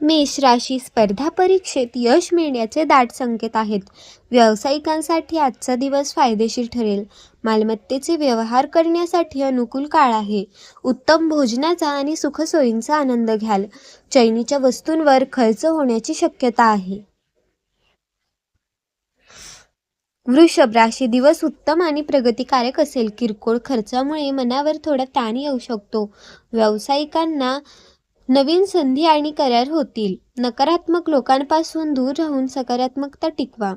मेष राशी स्पर्धा परीक्षेत यश मिळण्याचे दाट संकेत आहेत. व्यावसायिकांसाठी आजचा दिवस फायदेशीर ठरेल. मालमत्तेचे व्यवहार करण्यासाठी अनुकूल काळ आहे. उत्तम भोजनाचा आणि सुखसोयींचा आनंद घ्याल. चैनीच्या वस्तूंवर खर्च होण्याची शक्यता आहे. वृषभ राशी दिवस उत्तम आणि प्रगतिकारक असेल. किरकोळ खर्चामुळे मनावर थोडा ताण येऊ शकतो. व्यावसायिकांना नवीन संधी आणि करार होतील. नकारात्मक लोकांपासून दूर राहून सकारात्मकता टिकवा.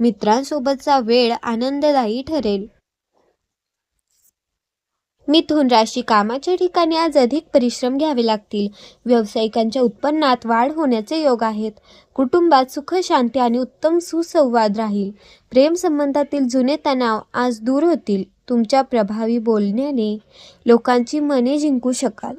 मित्रांसोबतचा वेळ आनंददायी ठरेल. मिथुन राशी कामाच्या ठिकाणी आज अधिक परिश्रम घ्यावे लागतील. व्यावसायिकांच्या उत्पन्नात वाढ होण्याचे योग आहेत. कुटुंबात सुख शांती आणि उत्तम सुसंवाद राहील. प्रेम संबंधातील जुने तणाव आज दूर होतील. तुमच्या प्रभावी बोलण्याने लोकांची मने जिंकू शकाल.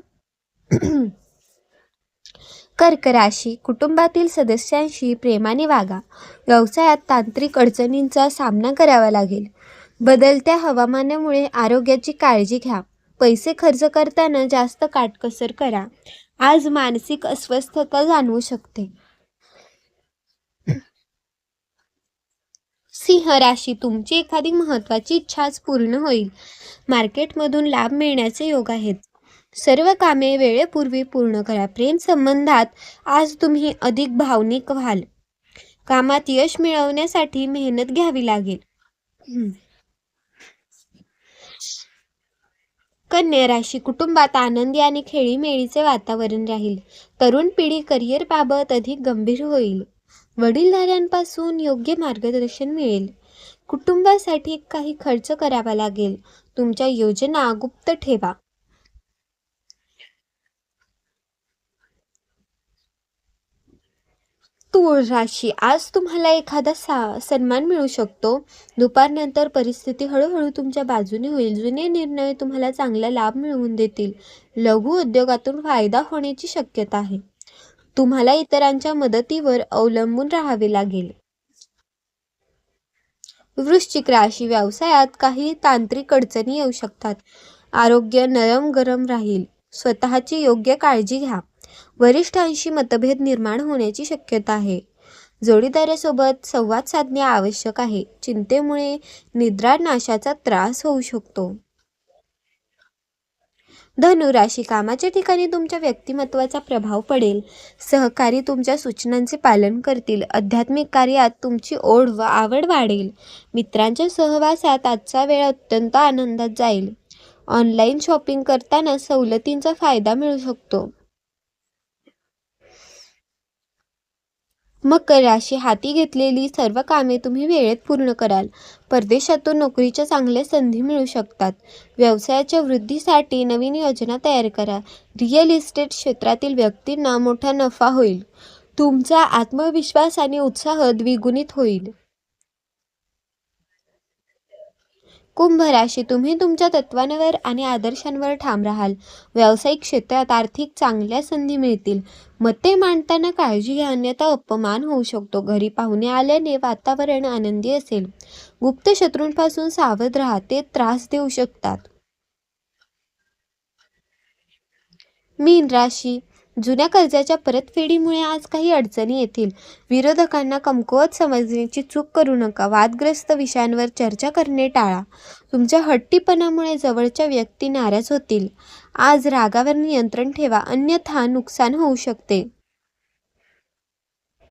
कर्क राशी कुटुंबातील सदस्यांशी प्रेमाने वागा. व्यवसायात तांत्रिक अडचणींचा सामना करावा लागेल. बदलत्या हवामानामुळे आरोग्याची काळजी घ्या. पैसे खर्च करताना जास्त काटकसर करा. आज मानसिक अस्वस्थता जाणवू शकते. सिंह राशी तुमची एखादी महत्त्वाची इच्छा आज पूर्ण होईल. मार्केटमधून लाभ मिळण्याचे योग आहेत. सर्व कामे वेळेपूर्वी पूर्ण करा. प्रेम संबंधात आज तुम्ही अधिक भावनिक व्हाल. कामात यश मिळवण्यासाठी मेहनत घ्यावी लागेल. कन्या राशी कुटुंबात आनंदी आणि खेळीमेळीचे वातावरण राहील. तरुण पिढी करिअरबाबत अधिक गंभीर होईल. वडीलधाऱ्यांपासून योग्य मार्गदर्शन मिळेल. कुटुंबासाठी काही खर्च करावा लागेल. तुमच्या योजना गुप्त ठेवा. तूळ राशी आज तुम्हाला एखादा सा सन्मान मिळू शकतो. दुपारनंतर परिस्थिती हळूहळू तुमच्या बाजूने होईल. जुने निर्णय तुम्हाला चांगला लाभ मिळवून देतील. लघु उद्योगातून फायदा होण्याची शक्यता आहे. तुम्हाला इतरांच्या मदतीवर अवलंबून राहावे लागेल. वृश्चिक राशी व्यवसायात काही तांत्रिक अडचणी येऊ शकतात. आरोग्य नरम गरम राहील. स्वतःची योग्य काळजी घ्या. वरिष्ठांशी मतभेद निर्माण होण्याची शक्यता आहे. जोडीदारासोबत संवाद साधणे आवश्यक आहे. चिंतेमुळे निद्रा नाशाचा त्रास होऊ शकतो. धनुराशी कामाच्या ठिकाणी तुमच्या व्यक्तिमत्वाचा प्रभाव पडेल. सहकारी तुमच्या सूचनांचे पालन करतील. आध्यात्मिक कार्यात तुमची ओढ व आवड वाढेल. मित्रांच्या सहवासात आजचा वेळ अत्यंत आनंदात जाईल. ऑनलाईन शॉपिंग करताना सवलतींचा फायदा मिळू शकतो. मकर राशी हाती घेतलेली सर्व कामे तुम्ही वेळेत पूर्ण कराल. परदेशातून नोकरीच्या चांगल्या संधी मिळू शकतात. व्यवसायाच्या वृद्धीसाठी नवीन योजना तयार करा. रिअल इस्टेट क्षेत्रातील व्यक्तींना मोठा नफा होईल. तुमचा आत्मविश्वास आणि उत्साह द्विगुणित होईल. कुंभ राशी तुम्ही तुमच्या तत्वांवर आणि आदर्शांवर ठाम राहाल. व्यावसायिक क्षेत्रात आर्थिक चांगल्या संधी मिळतील. मते मांडताना काळजी घ्या अन्यथा अपमान होऊ शकतो. घरी पाहुणे आल्याने वातावरण आनंदी असेल. गुप्त शत्रूंपासून सावध राहा ते त्रास देऊ शकतात. मीन राशी जुन्या कर्जाच्या परतफेडीमुळे आज काही अडचणी येतील. विरोधकांना कमकुवत समजण्याची चूक करू नका. वादग्रस्त विषयांवर चर्चा करणे टाळा. तुमच्या हट्टीपणामुळे जवळच्या व्यक्ती नाराज होतील. आज रागावर नियंत्रण ठेवा. अन्यथा नुकसान होऊ शकते.